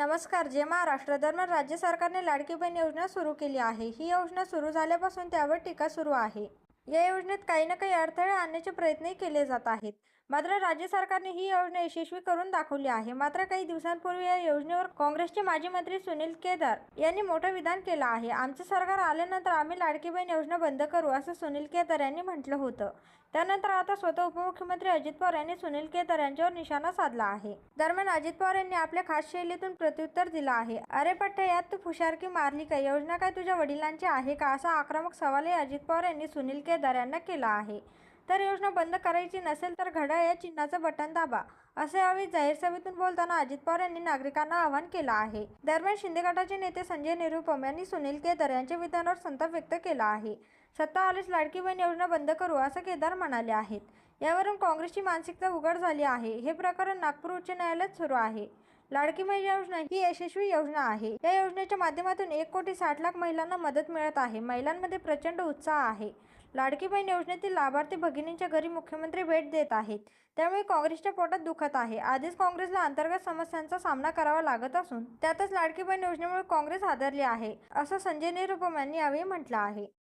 नमस्कार जे महाराष्ट्र दरम्यान राज्य सरकारने लाडकी बहीण योजना सुरू केली आहे ही योजना सुरू झाल्यापासून त्यावर टीका सुरू आहे. या योजनेत काही ना काही अडथळे आणण्याचे प्रयत्नही केले जात आहेत. मात्र राज्य सरकारने ही योजना यशस्वी करून दाखवली आहे. मात्र काही दिवसांपूर्वी या योजनेवर काँग्रेसचे माजी मंत्री सुनील केदार यांनी मोठं विधान केलं आहे. आमचं सरकार आल्यानंतर आम्ही लाडकी बहीण योजना बंद करू असं सुनील केदार यांनी म्हटलं होतं. त्यानंतर आता स्वतः उपमुख्यमंत्री अजित पवार यांनी सुनील केदार यांच्यावर निशाणा साधला आहे. दरम्यान अजित पवार यांनी आपल्या खास शैलीतून प्रत्युत्तर दिलं आहे. अरे पट्ट्या यात तू फुशारकी मारली का योजना काय तुझ्या वडिलांची आहे का? असा आक्रमक सवालही अजित पवार यांनी सुनील केदार यांना केला आहे. तर योजना बंद करायची नसेल तर घड्याळ या चिन्हाचं बटन दाबा असे यावेळी जाहीर सभेतून बोलताना अजित पवार यांनी नागरिकांना आवाहन केलं आहे. दरम्यान शिंदे गटाचे नेते संजय निरुपम यांनी सुनील केदार यांच्या विधानावर संताप व्यक्त केला आहे. सत्ता आलीच लाडकी बहीण योजना बंद करू असं केदार म्हणाले आहेत. यावरून काँग्रेसची मानसिकता उघड झाली आहे. हे प्रकरण नागपूर उच्च न्यायालयात सुरू आहे. लाडकी महिला योजना ही यशस्वी योजना आहे. या योजनेच्या माध्यमातून एक कोटी साठ लाख महिलांना मदत मिळत आहे. महिलांमध्ये प्रचंड उत्साह आहे. लाडकी बहीण योजनेतील लाभार्थी भगिनींच्या घरी मुख्यमंत्री भेट देत आहेत. त्यामुळे काँग्रेसच्या पोटात दुखत आहे. आधीच काँग्रेसला अंतर्गत समस्यांचा सामना करावा लागत असून त्यातच लाडकी बहीण योजनेमुळे काँग्रेस हादरली आहे असं संजय निरुपम यांनी यावेळी म्हटलं आहे.